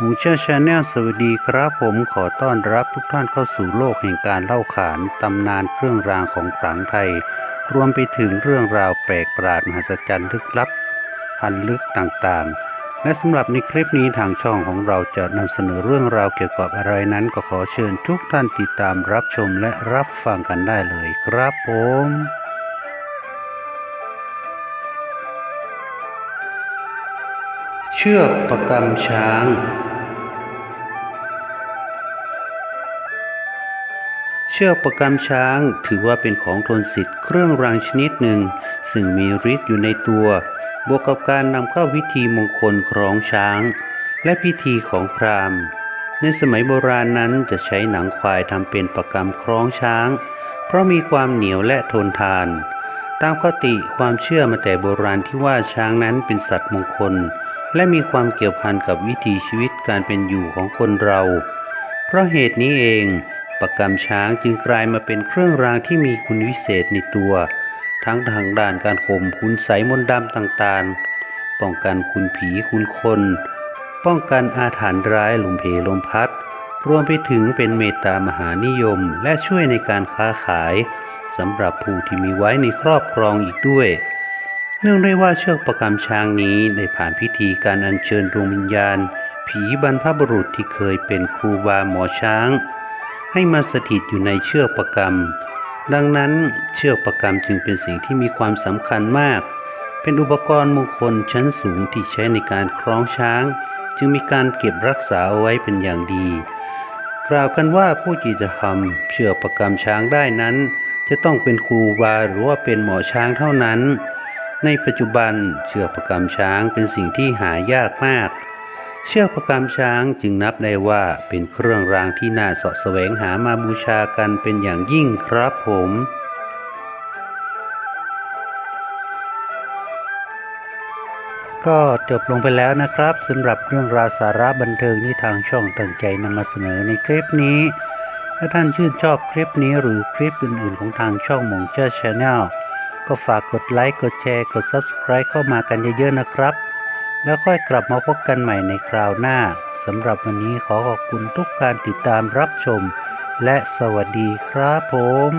หมูเชื่อชาแนลสวัสดีครับผมขอต้อนรับทุกท่านเข้าสู่โลกแห่งการเล่าขานตำนานเครื่องรางของขลังไทย รวมไปถึงเรื่องราวแปลกประหลาดมหัศจรรย์ลึกลับพันลึกต่างๆ และสำหรับในคลิปนี้ทางช่องของเราจะนำเสนอเรื่องราวเกี่ยวกับอะไรนั้น ก็ขอเชิญทุกท่านติดตามรับชมและรับฟังกันได้เลยครับผมเชือกประกำช้าง ชือกประกำช้างถือว่าเป็นของทนสิทธิ์เครื่องรางชนิดหนึ่ง ซึ่งมีฤทธิ์อยู่ในตัว บวกกับการนำเข้าพิธีมงคลครองช้าง และพิธีของพราหมณ์ ในสมัยโบราณนั้นจะใช้หนังควายทำเป็นประกำคล้องช้าง เพราะมีความเหนียวและทนทาน ตามคติความเชื่อมาแต่โบราณที่ว่าช้างนั้นเป็นสัตว์มงคล และมีความเกี่ยวพันกับวิถีชีวิตการเป็นอยู่ของคนเรา เพราะเหตุนี้เอง ปากกำช้างจึงกลายมาเป็นเครื่องรางที่มีคุณวิเศษในตัว ทั้งทางด้านการข่มคุณใสยมนต์ดำต่างๆ ป้องกันคุณผีคุณคน ป้องกันอาถรรพ์ร้ายลมเพลมพัด รวมไปถึงเป็นเมตตามหานิยมและช่วยในการค้าขายสำหรับผู้ที่มีไว้ในครอบครองอีกด้วย เนื่องด้วยว่าเชือกประกำช้างนี้ได้ผ่านพิธีการอัญเชิญดวงวิญญาณ ผีบรรพบุรุษที่เคยเป็นครูบาหมอช้าง ให้มาสถิตอยู่ในเชือกประกำดังนั้นเชือกประกำจึงเป็นสิ่งที่มีความสำคัญมาก เป็นอุปกรณ์มงคลชั้นสูงที่ใช้ในการคล้องช้าง จึงมีการเก็บรักษาเอาไว้เป็นอย่างดี กล่าวกันว่าผู้ที่จะทำเชือกประกำช้างได้นั้น จะต้องเป็นครูบาหรือว่าเป็นหมอช้างเท่านั้น ในปัจจุบันเชือกประกำช้างเป็นสิ่งที่หายากมาก เชือกประกำช้างจึงนับได้ว่าเป็นเครื่องรางที่น่าสะแสวงหามาบูชากันเป็นอย่างยิ่งครับผมก็จบลงไปแล้วนะครับสำหรับเรื่องราวสาระบันเทิงที่ทางช่องตั้งใจนำมาเสนอในคลิปนี้ ถ้าท่านชื่นชอบคลิปนี้หรือคลิปอื่นๆ ของทางช่องมงเจ้าชาแนลก็ฝากกดไลค์ กดแชร์ กด Subscribe เข้ามากันเยอะๆนะครับ แล้วค่อยกลับมาพบกันใหม่ในคราวหน้าสำหรับวันนี้ขอขอบคุณทุกการติดตามรับชม และสวัสดีครับผม